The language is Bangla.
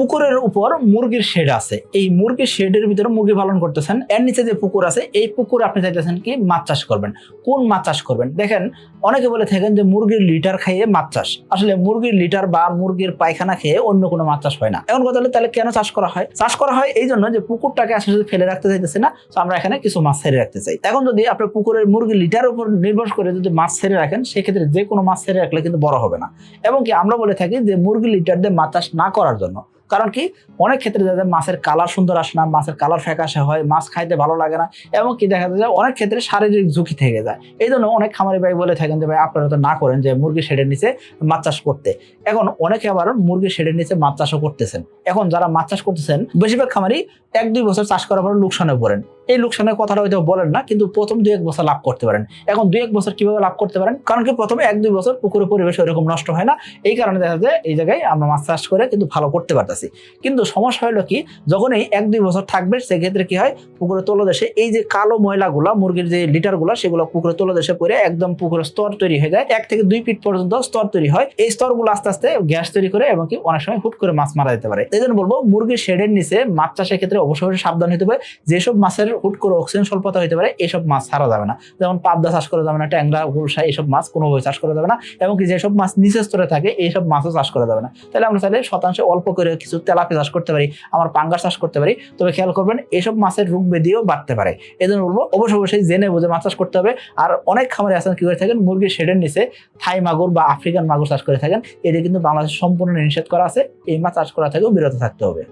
পুকুরের উপর মুরগির শেড আছে। এই মুরগির শেডের ভিতরে মুরগি পালন করতেছেন। এর নিচে যে পুকুর আছে, এই পুকুরে আপনি চাইতেছেন কি মাছ চাষ করবেন। কোন মাছ চাষ করবেন? দেখেন, অনেকে বলে থাকেন যে মুরগির লিটার খাইয়ে মাছ চাষ। আসলে মুরগির লিটার বা মুরগির পায়খানা খেয়ে অন্য কোনো মাছ চাষ হয় না। এখন কথা হলো, তাহলে কেন চাষ করা হয়? চাষ করা হয় এই জন্য যে পুকুরটাকে আসলে ফেলে রাখতে চাইতেছে না, তো আমরা এখানে কিছু মাছ ছেড়ে রাখতে চাই। এখন যদি আপনার পুকুরের মুরগির লিটার উপর নির্ভর করে যদি মাছ ছেড়ে রাখেন, সেক্ষেত্রে যে কোনো মাছ ছেড়ে রাখলে কিন্তু বড় হবে না। এবং কি আমরা বলে থাকি যে মুরগির লিটার দিয়ে মাছ চাষ না করার জন্য কারণ কি? অনেক ক্ষেত্রে যায় মাছের কালার সুন্দর আসে না, মাছের কালার ফ্যাকাশে হয়, মাছ খাইতে ভালো লাগে না, এবং কি দেখা যায় অনেক ক্ষেত্রে শারীরিক ঝুঁকি থেকে যায়। এই জন্য অনেক খামারি ভাই বলে থাকেন যে, ভাই, আপনারা তো না করেন যে মুরগি শেডের নিচে মাছ চাষ করতে। এখন অনেকে আবার মুরগি শেডের নিচে মাছ চাষও করতেছেন। এখন যারা মাছ চাষ করতেছেন, বেশিরভাগ খামারি এক দুই বছর চাষ করার পর লোকসানে পড়েন। এই লোকসানের কথাটা হয়তো বলেন না, কিন্তু প্রথম দুই এক বছর লাভ করতে পারেন। এখন দুই এক বছর কীভাবে লাভ করতে পারেন? কারণ কি প্রথমে এক দুই বছর পুকুরের পরিবেশ ওইরকম নষ্ট হয় না। এই কারণে দেখা যায় এই জায়গায় আমরা মাছ চাষ করে কিন্তু ভালো করতে পারতেছি। কিন্তু সমস্যা হলো কি, যখন এই এক দুই বছর থাকবে, সেক্ষেত্রে কি হয়, পুকুরের তলদেশে এই যে কালো ময়লাগুলা, মুরগির যে লিটারগুলো, সেগুলো পুকুরের তলদেশে পড়ে একদম পুকুরের স্তর তৈরি হয়ে যায়। এক থেকে দুই ফিট পর্যন্ত স্তর তৈরি হয়। এই স্তরগুলো আস্তে আস্তে গ্যাস তৈরি করে এবং কি অনেক সময় হুট করে মাছ মারা যেতে পারে। এই জন্য বলব, মুরগির শেডের নিচে মাছ চাষের ক্ষেত্রে অবশ্যই অবশ্যই সাবধান হতে হবে। যেসব মাছের হুট করে অক্সিজেন স্বল্পতা হতে পারে, এসব মাছ ছাড়া যাবে না। যেমন পাবদা চাষ করা যাবে না, ট্যাংরা গুলশা এইসব মাছ কোনোভাবে চাষ করা যাবে না এবং কি যেসব মাছ নিচের স্তরে থাকে এইসব মাছও চাষ করা যাবে না। তাহলে আমরা চাইলে শতাংশে অল্প করে কিছু তেলাপি চাষ করতে পারি, আমার পাঙ্গাস চাষ করতে পারি। তবে খেয়াল করবেন এইসব মাছের রোগ ব্যাধিও বাড়তে পারে। এই জন্য বলব অবশ্যই অবশ্যই জেনে বুঝে মাছ চাষ করতে হবে। আর অনেক খামারে আছেন কি করে থাকেন, মুরগির শেডের নিচে থাই মাগুর বা আফ্রিকান মাগুর চাষ করে থাকেন। এটি কিন্তু বাংলাদেশ সম্পূর্ণ নিষেধ করা আছে, এই মাছ চাষ করা থেকেও বিরত থাকতে হবে।